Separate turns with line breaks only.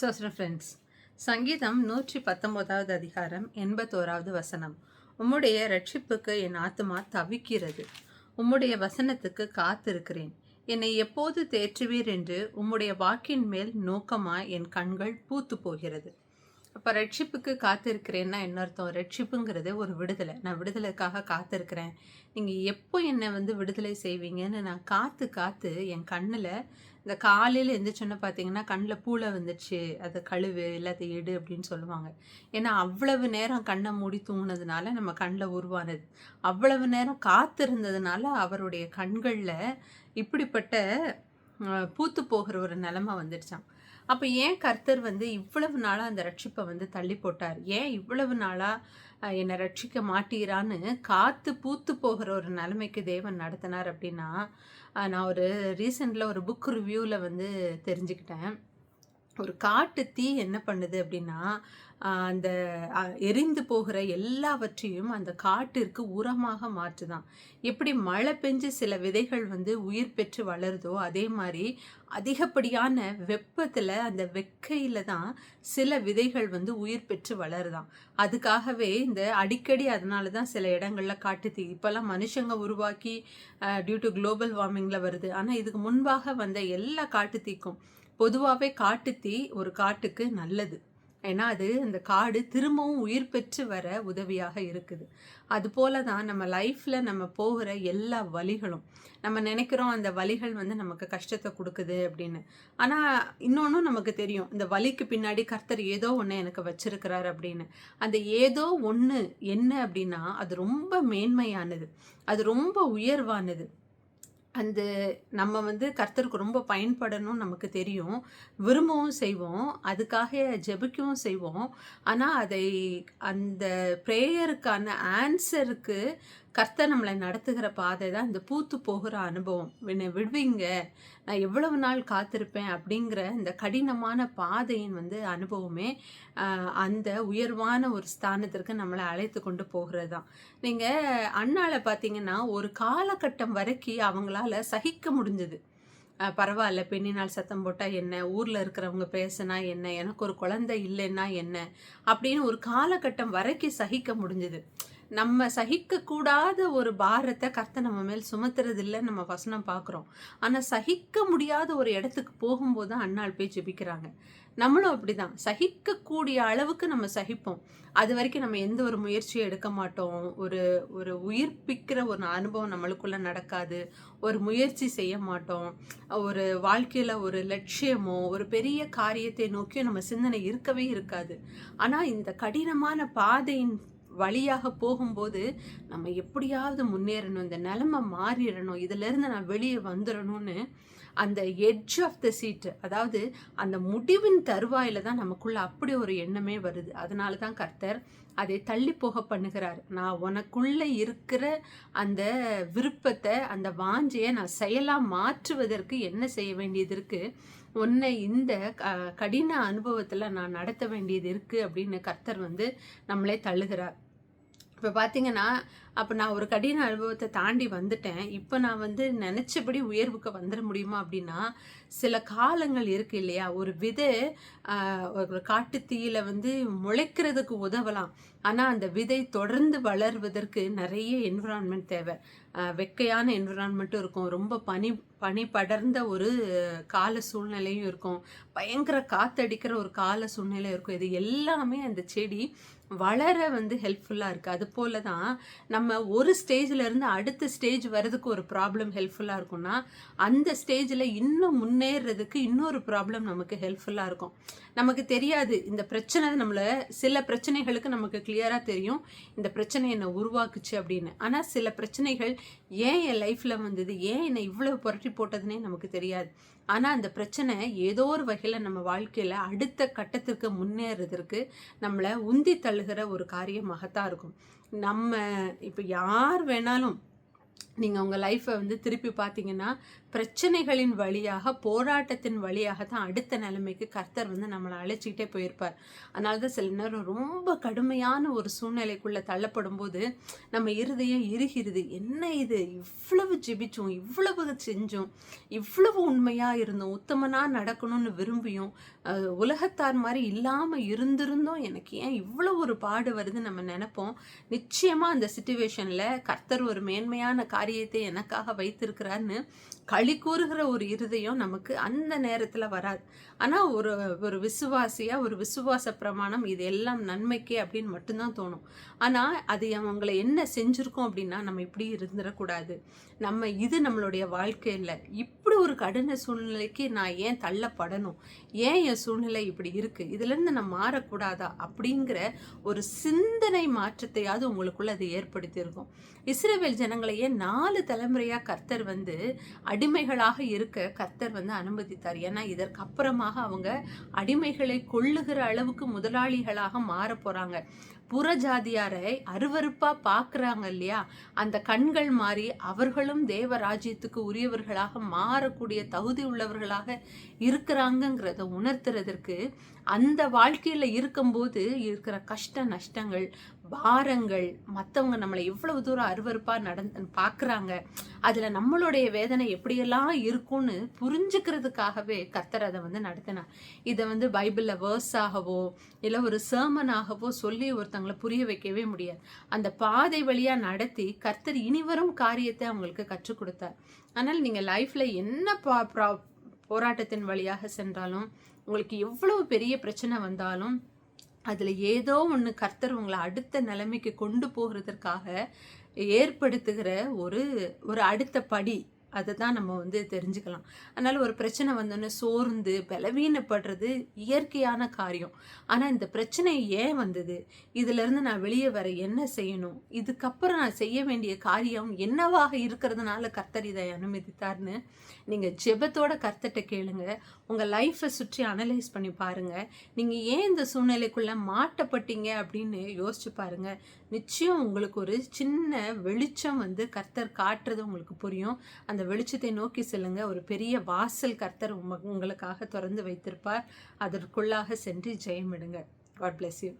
சோஸ்ர friends சங்கீதம் நூற்றி பத்தொம்போதாவது அதிகாரம் எண்பத்தோராவது வசனம். உம்முடைய ரட்சிப்புக்கு என் ஆத்துமா தவிக்கிறது. உம்முடைய வசனத்துக்கு காத்திருக்கிறேன். என்னை எப்போது தேற்றுவீர் என்று உம்முடைய வாக்கின் மேல் நோக்கமாய் என் கண்கள் பூத்து போகிறது அப்போ ரட்சிப்புக்கு காத்திருக்கிறேன்னா என்ன அர்த்தம்? ரட்சிப்புங்கிறது ஒரு விடுதலை. நான் விடுதலைக்காக காத்திருக்கிறேன். நீங்கள் எப்போ என்னை வந்து விடுதலை செய்வீங்கன்னு நான் காத்து காத்து என் கண்ணில் இந்த காலையில் எந்திரிச்சோன்னு பார்த்தீங்கன்னா கண்ணில் பூளை வந்துச்சு அதை கழுவு எல்லாத்தையும் எடு அப்படின்னு சொல்லுவாங்க. ஏன்னா அவ்வளவு நேரம் கண்ணை மூடி தூங்கினதுனால நம்ம கண்ணில் உருவானது. அவ்வளவு நேரம் காத்திருந்ததுனால அவருடைய கண்களில் இப்படிப்பட்ட பூத்து போகிற ஒரு நிலமை வந்துடுச்சான் அப்போ ஏன் கர்த்தர் வந்து இவ்வளவு நாளாக அந்த ரட்சிப்பை வந்து தள்ளி போட்டார்? ஏன் இவ்வளவு நாளாக என்னை ரட்சிக்க மாட்டீரான்னு காற்று பூத்து போகிற ஒரு நிலைமைக்கு தேவன் நடத்தினார் அப்படின்னா நான் ஒரு ரீசெண்டில் ஒரு புக் ரிவ்யூவில் வந்து தெரிஞ்சுக்கிட்டேன். ஒரு காட்டு தீ என்ன பண்ணுது அப்படின்னா அந்த எரிந்து போகிற எல்லாவற்றையும் அந்த காட்டிற்கு உரமாக மாற்றுதான். எப்படி மழை பெஞ்சு சில விதைகள் வந்து உயிர் பெற்று வளருதோ அதே மாதிரி அதிகப்படியான வெப்பத்தில் அந்த வெக்கையில் தான் சில விதைகள் வந்து உயிர் பெற்று வளருதான். அதுக்காகவே இந்த அடிக்கடி அதனால தான் சில இடங்களில் காட்டு தீ. இப்போல்லாம் மனுஷங்க உருவாக்கி டியூ டு குளோபல் வார்மிங்கில் வருது. ஆனால் இதுக்கு முன்பாக வந்த எல்லா காட்டு தீக்கும் பொதுவாகவே காட்டுத்தீ ஒரு காட்டுக்கு நல்லது. ஏன்னா அது அந்த காடு திரும்பவும் உயிர் பெற்று வர உதவியாக இருக்குது. அதுபோல தான் நம்ம லைஃப்பில் நம்ம போகிற எல்லா வழிகளும். நம்ம நினைக்கிறோம் அந்த வழிகள் வந்து நமக்கு கஷ்டத்தை கொடுக்குது அப்படின்னு. ஆனால் இன்னொன்றும் நமக்கு தெரியும். இந்த வலிக்கு பின்னாடி கர்த்தர் ஏதோ ஒன்று எனக்கு வச்சிருக்கிறார் அப்படின்னு. அந்த ஏதோ ஒன்று என்ன அப்படின்னா அது ரொம்ப மேன்மையானது. அது ரொம்ப உயர்வானது. அந்த நம்ம வந்து கர்த்தருக்கு ரொம்ப பயன்படணும்னு நமக்கு தெரியும். விரும்பவும் செய்வோம். அதுக்காக ஜெபிக்கவும் செய்வோம். ஆனால் அதை அந்த ப்ரேயருக்கான ஆன்சருக்கு கர்த்தர் நம்மளை நடத்துகிற பாதை தான் இந்த பூத்து போகிற அனுபவம். என்னை விடுவீங்க? நான் எவ்வளவு நாள் காத்திருப்பேன் அப்படிங்கிற இந்த கடினமான பாதையின் வந்து அனுபவமே அந்த உயர்வான ஒரு ஸ்தானத்திற்கு நம்மளை அழைத்து கொண்டு போகிறது தான். நீங்கள் அண்ணால பார்த்தீங்கன்னா ஒரு காலகட்டம் வரைக்கும் அவங்களால சகிக்க முடிஞ்சது. பரவாயில்ல பெண்ணினால் சத்தம் போட்டால் என்ன? ஊரில் இருக்கிறவங்க பேசுனா என்ன? எனக்கு ஒரு குழந்தை இல்லைன்னா என்ன? அப்படின்னு ஒரு காலகட்டம் வரைக்கும் சகிக்க முடிஞ்சது. நம்ம சகிக்கக்கூடாத ஒரு பாரத்தை கர்த்த நம்ம மேல் சுமத்துறது நம்ம வசனம் பார்க்குறோம். ஆனால் சகிக்க முடியாத ஒரு இடத்துக்கு போகும்போது தான் அண்ணாள் போய் ஜெபிக்கிறாங்க. நம்மளும் அப்படிதான். சகிக்கக்கூடிய அளவுக்கு நம்ம சகிப்போம். அது வரைக்கும் நம்ம எந்த ஒரு முயற்சியும் எடுக்க மாட்டோம். ஒரு ஒரு உயிர்ப்பிக்கிற ஒரு அனுபவம் நம்மளுக்குள்ள நடக்காது. ஒரு முயற்சி செய்ய மாட்டோம். ஒரு வாழ்க்கையில் ஒரு லட்சியமோ ஒரு பெரிய காரியத்தை நோக்கியும் நம்ம சிந்தனை இருக்கவே இருக்காது. ஆனால் இந்த கடினமான பாதையின் வழியாக போகும்போது நம்ம எப்படியாவது முன்னேறணும் இந்த நிலமை மாறிடணும் இதிலேருந்து நான் வெளியே வந்துடணும்னு அந்த எட்ஜ் ஆஃப் த சீட் அதாவது அந்த முடிவின் தருவாயில் தான் நமக்குள்ள அப்படி ஒரு எண்ணமே வருது. அதனால தான் கர்த்தர் அதை தள்ளி போக பண்ணுகிறார். நான் உனக்குள்ளே இருக்கிற அந்த விருப்பத்தை அந்த வாஞ்சையை நான் செயலாக மாற்றுவதற்கு என்ன செய்ய வேண்டியது இருக்குது உன்னை இந்த க- கடின அனுபவத்தில் நான் நடத்த வேண்டியது இருக்குது அப்படின்னு கர்த்தர் வந்து நம்மளே தள்ளுகிறார். இப்போ பார்த்தீங்கன்னா அப்போ நான் ஒரு கடின அனுபவத்தை தாண்டி வந்துட்டேன். இப்போ நான் வந்து நினச்சபடி உயர்வுக்கு வந்துட முடியுமா அப்படின்னா சில காலங்கள் இருக்குது இல்லையா? ஒரு விதை ஒரு காட்டு தீயில வந்து முளைக்கிறதுக்கு உதவலாம். ஆனால் அந்த விதை தொடர்ந்து வளர்வதற்கு நிறைய என்விரான்மெண்ட் தேவை. வெக்கையான என்விரான்மெண்ட்டும் இருக்கும். ரொம்ப பனி பனி படர்ந்த ஒரு கால சூழ்நிலையும் இருக்கும். பயங்கர காத்தடிக்கிற ஒரு கால சூழ்நிலை இருக்கும். இது எல்லாமே அந்த செடி வளர வந்து ஹெல்ப்ஃபுல்லாக இருக்குது அது போல தான் நம்ம ஒரு ஸ்டேஜில் இருந்து அடுத்த ஸ்டேஜ் வர்றதுக்கு ஒரு ப்ராப்ளம் ஹெல்ப்ஃபுல்லாக இருக்கும்னா அந்த ஸ்டேஜில் இன்னும் முன்னேறதுக்கு இன்னொரு ப்ராப்ளம் நமக்கு ஹெல்ப்ஃபுல்லாக இருக்கும். நமக்கு தெரியாது இந்த பிரச்சனை நம்மளை சில பிரச்சனைகளுக்கு நமக்கு கிளியராக தெரியும் இந்த பிரச்சனை என்னை உருவாக்குச்சு அப்படின்னு. ஆனால் சில பிரச்சனைகள் ஏன் என் லைஃப்பில் வந்தது ஏன் என்னை இவ்வளோ புரட்டி போட்டதுன்னே நமக்கு தெரியாது. ஆனால் அந்த பிரச்சனை ஏதோ ஒரு வகையில் நம்ம வாழ்க்கையில் அடுத்த கட்டத்திற்கு முன்னேறதற்கு நம்மளை உந்தி தள்ளுகிற ஒரு காரியமாகத்தான் இருக்கும். நம்ம இப்போ யார் வேணாலும் நீங்கள் உங்கள் லைஃப்பை வந்து திருப்பி பார்த்தீங்கன்னா பிரச்சனைகளின் வழியாக போராட்டத்தின் வழியாக தான் அடுத்த நிலைமைக்கு கர்த்தர் வந்து நம்மளை அழைச்சிக்கிட்டே போயிருப்பார். அதனால தான் சில நேரம் ரொம்ப கடுமையான ஒரு சூழ்நிலைக்குள்ளே தள்ளப்படும் போது நம்ம இருதயம் இருகிறது என்ன இது? இவ்வளவு ஜெபிச்சோம் இவ்வளவு செஞ்சோம் இவ்வளவு உண்மையாக இருந்தோம் உத்தமனாக நடக்கணும்னு விரும்பியும் உலகத்தார் மாதிரி இல்லாமல் இருந்திருந்தோம். எனக்கு ஏன் இவ்வளோ ஒரு பாடு வருதுன்னு நம்ம நினைப்போம். நிச்சயமாக அந்த சுச்சுவேஷனில் கர்த்தர் ஒரு மேன்மையான காரியத்தை எனக்காக வைத்திருக்கிறார்னு களி கூறுகிற ஒரு இருதயம் நமக்கு அந்த நேரத்தில் வராது. ஆனால் ஒரு ஒரு விசுவாசியாக ஒரு விசுவாச பிரமாணம் இது எல்லாம் நன்மைக்கே அப்படின்னு மட்டும்தான் தோணும். ஆனால் அது அவங்களை என்ன செஞ்சுருக்கோம் அப்படின்னா நம்ம இப்படி இருந்துடக்கூடாது நம்ம இது நம்மளுடைய வாழ்க்கையில் இப்படி ஒரு கடின சூழ்நிலைக்கு நான் ஏன் தள்ளப்படணும்? ஏன் என் சூழ்நிலை இப்படி இருக்குது இதுலேருந்து நான் மாறக்கூடாதா? அப்படிங்கிற ஒரு சிந்தனை மாற்றத்தையாவது உங்களுக்குள்ள அது ஏற்படுத்தியிருக்கும். இஸ்ரேவேல் ஜனங்களையே நாலு தலைமுறையாக கர்த்தர் வந்து அடிமைகளாக இருக்க கர்த்தர் வந்து அனுமதித்தார். ஏன்னா இதற்கு அப்புறமாக அவங்க அடிமைகளை கொள்ளுகிற அளவுக்கு முதலாளிகளாக மாற புற ஜாதியாரை அருவருப்பா பார்க்குறாங்க இல்லையா? அந்த கண்கள் மாறி அவர்களும் தேவ ராஜ்யத்துக்கு உரியவர்களாக மாறக்கூடிய தகுதி உள்ளவர்களாக இருக்கிறாங்கங்கிறத உணர்த்துறதற்கு அந்த வாழ்க்கையில இருக்கும்போது இருக்கிற கஷ்ட நஷ்டங்கள் பாரங்கள் மற்றவங்க நம்மளை எவ்வளவு தூரம் அருவருப்பாக நடந்து பார்க்குறாங்க அதில் நம்மளுடைய வேதனை எப்படியெல்லாம் இருக்கும்னு புரிஞ்சுக்கிறதுக்காகவே கர்த்தர் அதை வந்து நடத்தினார். இதை வந்து பைபிளில் வேர்ஸாகவோ இல்லை ஒரு சேமனாகவோ சொல்லி ஒருத்தங்களை புரிய வைக்கவே முடியாது. அந்த பாதை வழியாக நடத்தி கர்த்தர் இனிவரும் காரியத்தை அவங்களுக்கு கற்றுக் கொடுத்தார். ஆனால் நீங்கள் லைஃப்பில் என்ன பா ப்ரா- போராட்டத்தின் வழியாக சென்றாலும் உங்களுக்கு எவ்வளவு பெரிய பிரச்சனை வந்தாலும் அதில் ஏதோ ஒன்று கர்த்தர் உங்களை அடுத்த நிலைமைக்கு கொண்டு போகிறதற்காக ஏற்படுத்துகிற ஒரு ஒரு அடுத்த படி. அதை தான் நம்ம வந்து தெரிஞ்சுக்கலாம். அதனால் ஒரு பிரச்சனை வந்தோன்னே சோர்ந்து பலவீனப்படுறது இயற்கையான காரியம். ஆனால் இந்த பிரச்சனை ஏன் வந்தது? இதிலிருந்து நான் வெளியே வர என்ன செய்யணும்? இதுக்கப்புறம் நான் செய்ய வேண்டிய காரியம் என்னவாக இருக்கிறதுனால கர்த்தர் இதை அனுமதித்தார்னு நீங்கள் ஜெபத்தோட கர்த்தட்ட கேளுங்க. உங்கள் லைஃப்பை சுற்றி அனலைஸ் பண்ணி பாருங்கள் நீங்கள் ஏன் இந்த சூழ்நிலைக்குள்ளே மாட்டப்பட்டீங்க அப்படின்னு யோசிச்சு பாருங்கள் நிச்சயம் உங்களுக்கு ஒரு சின்ன வெளிச்சம் வந்து கர்த்தர் காட்டுறது உங்களுக்கு புரியும். அந்த வெளிச்சத்தை நோக்கி செல்லுங்க. ஒரு பெரிய வாசல் கர்த்தர் உங்களுக்காக திறந்து வைத்திருப்பார். அதற்குள்ளாக சென்று ஜெயமிடுங்க. God bless you